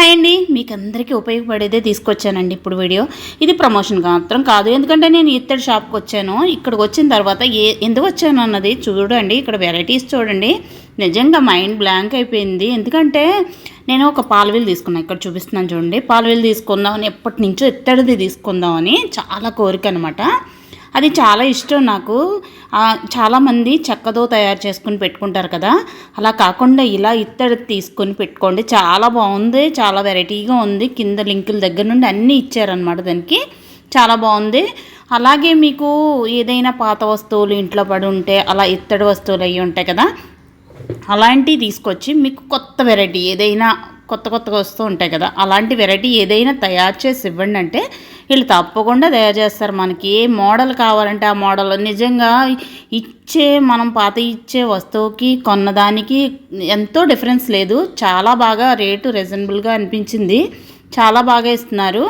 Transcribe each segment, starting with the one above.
Hi అండి. మీకు అందరికీ ఉపయోగపడేదే తీసుకొచ్చానండి ఇప్పుడు వీడియో. ఇది ప్రమోషన్ మాత్రం కాదు. ఎందుకంటే నేను ఇత్తడి షాప్కి వచ్చాను. ఇక్కడికి వచ్చిన తర్వాత ఏ ఎందుకు వచ్చాను అన్నది చూడండి. ఇక్కడ వెరైటీస్ చూడండి. నిజంగా మైండ్ బ్లాంక్ అయిపోయింది. ఎందుకంటే నేను ఒక పాలవీలు తీసుకున్నాను ఇక్కడ చూపిస్తున్నాను చూడండి. పాలవీలు తీసుకుందామని ఎప్పటి నుంచో ఇత్తడిది తీసుకుందామని చాలా కోరిక అనమాట అది చాలా ఇష్టం నాకు. చాలామంది చెక్కతో తయారు చేసుకుని పెట్టుకుంటారు కదా. అలా కాకుండా ఇలా ఇత్తడి తీసుకొని పెట్టుకోండి. చాలా బాగుంది. చాలా వెరైటీగా ఉంది. కింద లింకుల దగ్గర నుండి అన్నీ ఇచ్చారనమాట దానికి. చాలా బాగుంది. అలాగే మీకు ఏదైనా పాత వస్తువులు ఇంట్లో పడి ఉంటే అలా ఇత్తడి వస్తువులు అయ్యి ఉంటాయి కదా అలాంటివి తీసుకొచ్చి మీకు కొత్త వెరైటీ ఏదైనా కొత్త కొత్తగా వస్తూ ఉంటాయి కదా అలాంటి వెరైటీ ఏదైనా తయారు చేసి ఇవ్వండి అంటే వీళ్ళు తప్పకుండా తయారు చేస్తారు మనకి ఏ మోడల్ కావాలంటే ఆ మోడల్. నిజంగా ఇచ్చే మనం పాత ఇచ్చే వస్తువుకి కొన్నదానికి ఎంతో డిఫరెన్స్ లేదు. చాలా బాగా రేటు రీజనబుల్గా అనిపించింది. చాలా బాగా ఇస్తున్నారు.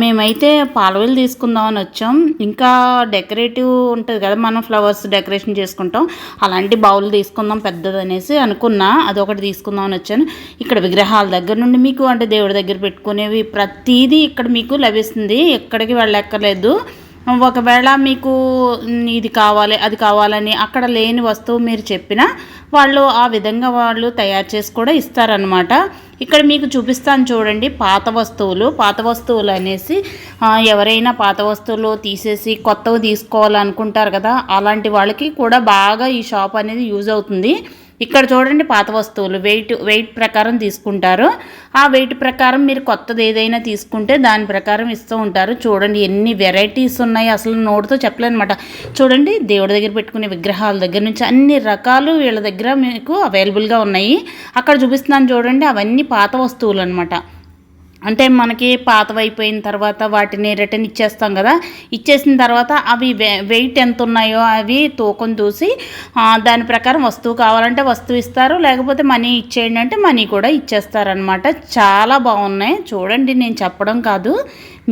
మేమైతే పాలవేలు తీసుకుందామని వచ్చాం. ఇంకా డెకరేటివ్ ఉంటుంది కదా మనం ఫ్లవర్స్ డెకరేషన్ చేసుకుంటాం. అలాంటి బౌల్ తీసుకుందాం పెద్దది అనేసి అనుకున్నా. అదొకటి తీసుకుందామని వచ్చాను. ఇక్కడ విగ్రహాల దగ్గర నుండి మీకు అంటే దేవుడి దగ్గర పెట్టుకునేవి ప్రతిదీ ఇక్కడ మీకు లభిస్తుంది. ఎక్కడికి వెళ్ళక్కర్లేదు. ఒకవేళ మీకు ఇది కావాలి అది కావాలని అక్కడ లేని వస్తువు మీరు చెప్పినా వాళ్ళు ఆ విధంగా వాళ్ళు తయారు చేసి కూడా ఇస్తారనమాట ఇక్కడ మీకు చూపిస్తాను చూడండి పాత వస్తువులు. పాత వస్తువులు అనేసి ఎవరైనా పాత వస్తువులు తీసేసి కొత్తవి తీసుకోవాలనుకుంటారు కదా అలాంటి వాళ్ళకి కూడా బాగా ఈ షాప్ అనేది యూజ్ అవుతుంది. ఇక్కడ చూడండి పాత వస్తువులు. వెయిట్ వెయిట్ ప్రకారం తీసుకుంటారు. ఆ వెయిట్ ప్రకారం మీరు కొత్తది ఏదైనా తీసుకుంటే దాని ప్రకారం ఇస్తూ ఉంటారు. చూడండి ఎన్ని వెరైటీస్ ఉన్నాయి. అసలు నోటితో చెప్పలేనమాట. చూడండి దేవుడి దగ్గర పెట్టుకునే విగ్రహాల దగ్గర నుంచి అన్ని రకాలు వీళ్ళ దగ్గర మీకు అవైలబుల్గా ఉన్నాయి. అక్కడ చూపిస్తున్నాను చూడండి అవన్నీ పాత వస్తువులు అనమాట అంటే మనకి పాతవైపోయిన తర్వాత వాటిని రిటర్న్ ఇచ్చేస్తాం కదా. ఇచ్చేసిన తర్వాత అవి వెయిట్ ఎంత ఉన్నాయో అవి తూకం చూసి దాని ప్రకారం వస్తువు కావాలంటే వస్తువు ఇస్తారు లేకపోతే మనీ ఇచ్చేయండి అంటే మనీ కూడా ఇచ్చేస్తారనమాట చాలా బాగున్నాయి. చూడండి నేను చెప్పడం కాదు.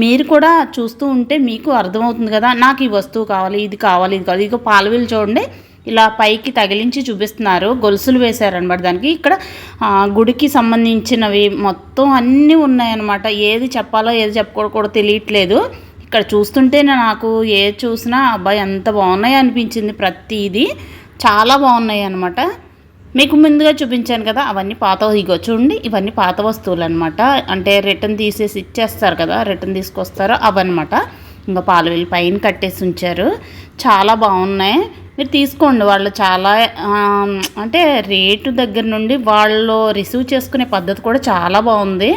మీరు కూడా చూస్తూ ఉంటే మీకు అర్థమవుతుంది కదా. నాకు ఈ వస్తువు కావాలి ఇది కావాలి ఇది కావాలి. ఇక పాలవీలు చూడండి. ఇలా పైకి తగిలించి చూపిస్తున్నారు. గొలుసులు వేశారనమాట దానికి. ఇక్కడ గుడికి సంబంధించినవి మొత్తం అన్నీ ఉన్నాయన్నమాట. ఏది చెప్పాలో ఏది చెప్పుకోకూడదు తెలియట్లేదు. ఇక్కడ చూస్తుంటే నాకు ఏది చూసినా అబ్బాయి ఎంత బాగున్నాయి అనిపించింది ప్రతిదీ. చాలా బాగున్నాయి అనమాట మీకు ముందుగా చూపించాను కదా అవన్నీ పాత ఇగో చూడండి ఇవన్నీ పాత వస్తువులు అనమాట అంటే రిటర్న్ తీసేసి ఇచ్చేస్తారు కదా రిటర్న్ తీసుకొస్తారో అవన్నమాట. ఇంకా పాలవీలు పైన కట్టేసి ఉంచారు. చాలా బాగున్నాయి. మీరు తీసుకోండి. వాళ్ళు చాలా అంటే రేటు దగ్గర నుండి వాళ్ళు రిసీవ్ చేసుకునే పద్ధతి కూడా చాలా బాగుంది.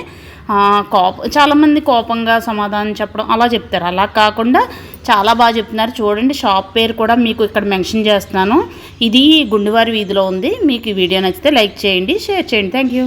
కోప చాలామంది కోపంగా సమాధానం చెప్పడం అలా చెప్తారు. అలా కాకుండా చాలా బాగా చెప్తున్నారు. చూడండి షాప్ పేరు కూడా మీకు ఇక్కడ మెన్షన్ చేస్తున్నాను. ఇది గుండువారి వీధిలో ఉంది. మీకు ఈ వీడియో నచ్చితే లైక్ చేయండి షేర్ చేయండి. Thank you.